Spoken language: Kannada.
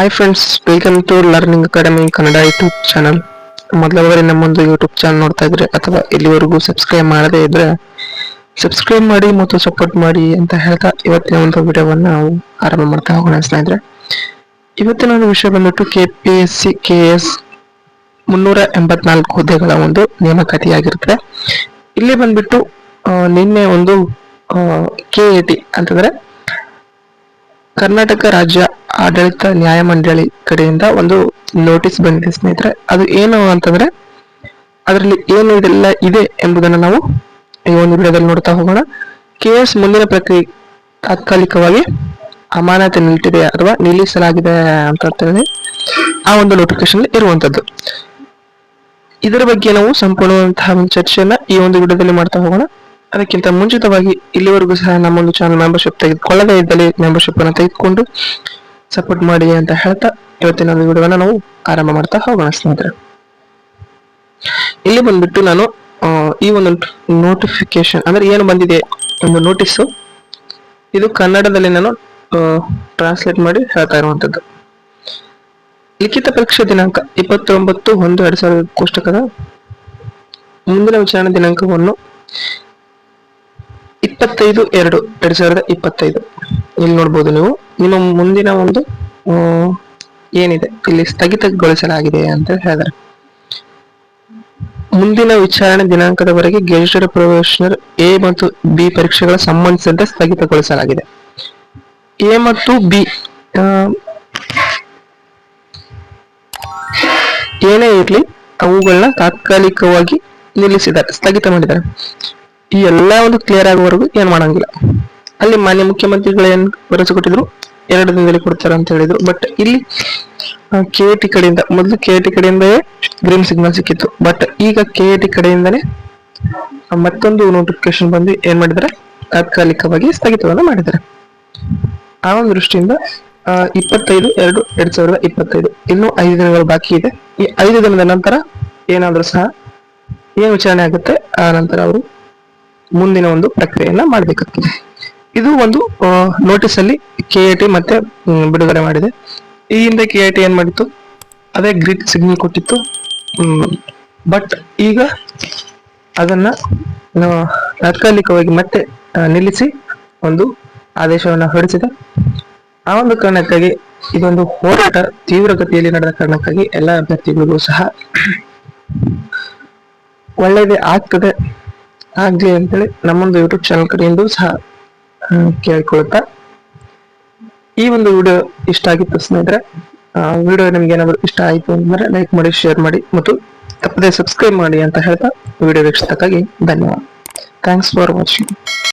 Hi friends welcome to learning academy Kannada YouTube channel ಮೊದಲವರೆ ನಮ್ಮೊಂದು ಯೂಟ್ಯೂಬ್ ಚಾನಲ್ ನೋಡ್ತಾ ಇದ್ರೆ ಅಥವಾ ಇಲ್ಲಿವರೆಗೂ ಸಬ್ಸ್ಕ್ರೈಬ್ ಮಾಡದೇ ಇದ್ರೆ ಸಬ್ಸ್ಕ್ರೈಬ್ ಮಾಡಿ ಮತ್ತು ಸಪೋರ್ಟ್ ಮಾಡಿ ಅಂತ ಹೇಳ್ತಾ ಇವತ್ತಿನ ಒಂದು ವಿಡಿಯೋವನ್ನು ನಾವು ಆರಂಭ ಮಾಡ್ತಾ ಹೋಗೋಣ ಸ್ನೇಹಿತರೆ. ಇವತ್ತಿನ ಒಂದು ವಿಷಯ ಬಂದ್ಬಿಟ್ಟು K P S C K S ಮುನ್ನೂರ ಎಂಬತ್ನಾಲ್ಕು ಹುದ್ದೆಗಳ ಒಂದು ನೇಮಕಾತಿಯಾಗಿರುತ್ತೆ ಇಲ್ಲಿ ಬಂದ್ಬಿಟ್ಟು ನಿನ್ನೆ ಒಂದು ಕೆ ಎ ಟಿ ಅಂತಂದ್ರೆ ಕರ್ನಾಟಕ ರಾಜ್ಯ ಆಡಳಿತ ನ್ಯಾಯಮಂಡಳಿ ಕಡೆಯಿಂದ ಒಂದು ನೋಟಿಸ್ ಬಂದಿದೆ ಸ್ನೇಹಿತರೆ. ಅದು ಏನು ಅಂತಂದ್ರೆ, ಅದರಲ್ಲಿ ಏನು ಇದೆಲ್ಲ ಇದೆ ಎಂಬುದನ್ನು ನಾವು ಈ ಒಂದು ವಿಡಿಯೋದಲ್ಲಿ ನೋಡ್ತಾ ಹೋಗೋಣ. ಕೆ ಎಸ್ ಮುಂದಿನ ಪ್ರಕ್ರಿಯೆ ತಾತ್ಕಾಲಿಕವಾಗಿ ಅಮಾನತೆ ನಿಲ್ತಿದೆ ಅಥವಾ ನಿಲ್ಲಿಸಲಾಗಿದೆ ಅಂತ ಹೇಳಿ ಆ ಒಂದು ನೋಟಿಫಿಕೇಶನ್ ಇರುವಂತದ್ದು. ಇದರ ಬಗ್ಗೆ ನಾವು ಸಂಪೂರ್ಣವಾದಂತಹ ಒಂದು ಚರ್ಚೆಯನ್ನ ಈ ಒಂದು ವಿಡಿಯೋದಲ್ಲಿ ಮಾಡ್ತಾ ಹೋಗೋಣ. ಅದಕ್ಕಿಂತ ಮುಂಚಿತವಾಗಿ ಇಲ್ಲಿವರೆಗೂ ಸಹ ನಮ್ಮೊಂದು ಚಾನಲ್ ಮೆಂಬರ್ಶಿಪ್ ತೆಗೆದುಕೊಳ್ಳದೇ ಇದ್ದಲ್ಲಿ ಮೆಂಬರ್ಶಿಪ್ ಅನ್ನು ತೆಗೆದುಕೊಂಡು ಸಪೋರ್ಟ್ ಮಾಡಿ ಅಂತ ಹೇಳ್ತಾ ಇವತ್ತಿನ ಒಂದು ವಿಡಿಯೋವನ್ನು ನಾವು ಆರಂಭ ಮಾಡ್ತಾ ಹೋಗೋಣ ಸ್ನೇಹಿತರೆ. ಇಲ್ಲಿ ಬಂದ್ಬಿಟ್ಟು ನಾನು ಈ ಒಂದು ನೋಟಿಫಿಕೇಶನ್ ಅಂದ್ರೆ ಏನು ಬಂದಿದೆ ಒಂದು ನೋಟಿಸ್ ಇದು ಕನ್ನಡದಲ್ಲಿ ನಾನು ಟ್ರಾನ್ಸ್ಲೇಟ್ ಮಾಡಿ ಹೇಳ್ತಾ ಇರುವಂತದ್ದು. ಲಿಖಿತ ಪರೀಕ್ಷಾ ದಿನಾಂಕ ಇಪ್ಪತ್ತೊಂಬತ್ತು ಒಂದು ಎರಡ್ ಸಾವಿರದ ಕೋಷ್ಟಕದ ಮುಂದಿನ ವಿಚಾರಣೆ ದಿನಾಂಕವನ್ನು ಇಪ್ಪತ್ತೈದು ಎರಡು, ಎರಡ್ ಸಾವಿರದ ಇಪ್ಪತ್ತೈದು. ಇಲ್ಲಿ ನೋಡ್ಬೋದು ನೀವು. ನಿಮ್ಮ ಮುಂದಿನ ಒಂದು ಏನಿದೆ? ಇಲ್ಲಿ ಸ್ಥಗಿತಗೊಳಿಸಲಾಗಿದೆ ಅಂತ ಹೇಳಿದ್ರೆ ಮುಂದಿನ ವಿಚಾರಣೆ ದಿನಾಂಕದವರೆಗೆ ಗೆಜೆಟೆಡ್ ಪ್ರೊಫೆಷನರ್ ಎ ಮತ್ತು ಬಿ ಪರೀಕ್ಷೆಗಳ ಸಂಬಂಧಿಸಿದಂತೆ ಸ್ಥಗಿತಗೊಳಿಸಲಾಗಿದೆ. ಎ ಮತ್ತು ಬಿ ಏನೇ ಇರಲಿ, ಅವುಗಳನ್ನ ತಾತ್ಕಾಲಿಕವಾಗಿ ನಿಲ್ಲಿಸಿದ್ದಾರೆ, ಸ್ಥಗಿತ ಮಾಡಿದ್ದಾರೆ. ಈ ಎಲ್ಲ ಒಂದು ಕ್ಲಿಯರ್ ಆಗುವವರೆಗೂ ಏನು ಮಾಡಂಗಿಲ್ಲ. ಅಲ್ಲಿ ಮಾನ್ಯ ಮುಖ್ಯಮಂತ್ರಿಗಳು ಏನು ಭರವಸೆ ಕೊಟ್ಟಿದ್ರು ಎರಡು ದಿನದಲ್ಲಿ ಕೊಡ್ತಾರೆ ಅಂತ ಹೇಳಿದ್ರು. ಬಟ್ ಇಲ್ಲಿ ಕೆ ಟಿ ಕಡೆಯಿಂದ, ಮೊದಲು ಕೆ ಟಿ ಕಡೆಯಿಂದಲೇ ಗ್ರೀನ್ ಸಿಗ್ನಲ್ ಸಿಕ್ಕಿತ್ತು. ಬಟ್ ಈಗ ಕೆ ಟಿ ಕಡೆಯಿಂದನೇ ಮತ್ತೊಂದು ನೋಟಿಫಿಕೇಶನ್ ಬಂದು ಏನ್ ಮಾಡಿದ್ದಾರೆ? ತಾತ್ಕಾಲಿಕವಾಗಿ ಸ್ಥಗಿತವನ್ನು ಮಾಡಿದ್ದಾರೆ. ಆ ಒಂದು ದೃಷ್ಟಿಯಿಂದ ಇಪ್ಪತ್ತೈದು, ಎರಡು, ಎರಡ್ ಸಾವಿರದ ಇಪ್ಪತ್ತೈದು. ಇನ್ನು ಐದು ದಿನಗಳು ಬಾಕಿ ಇದೆ. ಈ ಐದು ದಿನದ ನಂತರ ಏನಾದರೂ ಸಹ, ಏನು ವಿಚಾರಣೆ ಆಗುತ್ತೆ? ಆ ನಂತರ ಅವರು ಮುಂದಿನ ಒಂದು ಪ್ರಕ್ರಿಯೆಯನ್ನ ಮಾಡಬೇಕಾಗ್ತದೆ. ಇದು ಒಂದು ನೋಟಿಸ್ ಅಲ್ಲಿ ಕೆ ಐ ಟಿ ಮತ್ತೆ ಬಿಡುಗಡೆ ಮಾಡಿದೆ. ಈ ಹಿಂದೆ ಕೆ ಐ ಟಿ ಏನ್ ಮಾಡಿತ್ತು? ಅದೇ ಗ್ರೀನ್ ಸಿಗ್ನಲ್ ಕೊಟ್ಟಿತ್ತು. ಬಟ್ ಈಗ ಅದನ್ನ ತಾತ್ಕಾಲಿಕವಾಗಿ ಮತ್ತೆ ನಿಲ್ಲಿಸಿ ಒಂದು ಆದೇಶವನ್ನು ಹೊರಡಿಸಿದೆ. ಆ ಒಂದು ಕಾರಣಕ್ಕಾಗಿ ಇದೊಂದು ಹೋರಾಟ ತೀವ್ರಗತಿಯಲ್ಲಿ ನಡೆದ ಕಾರಣಕ್ಕಾಗಿ ಎಲ್ಲ ಅಭ್ಯರ್ಥಿಗಳಿಗೂ ಸಹ ಒಳ್ಳೇದೇ ಆಗ್ತದೆ. ಆಗ್ಲಿ ಅಂತೇಳಿ ನಮ್ಮೊಂದು ಯೂಟ್ಯೂಬ್ ಚಾನಲ್ ಕಡೆಯಿಂದ ಸಹ ಕೇಳ್ಕೊಳ್ತಾ. ಈ ಒಂದು ವಿಡಿಯೋ ಇಷ್ಟ ಆಗಿತ್ತು ಸ್ನೇಹಿತರೆ ವಿಡಿಯೋ ನಿಮ್ಗೆ ಏನಾದ್ರು ಇಷ್ಟ ಆಯ್ತು ಅಂದ್ರೆ ಲೈಕ್ ಮಾಡಿ ಶೇರ್ ಮಾಡಿ ಮತ್ತು ತಪ್ಪದೆ ಸಬ್ಸ್ಕ್ರೈಬ್ ಮಾಡಿ ಅಂತ ಹೇಳ್ತಾ ವಿಡಿಯೋ ವೀಕ್ಷಿಸಕ್ಕಾಗಿ ಧನ್ಯವಾದ. Thanks for watching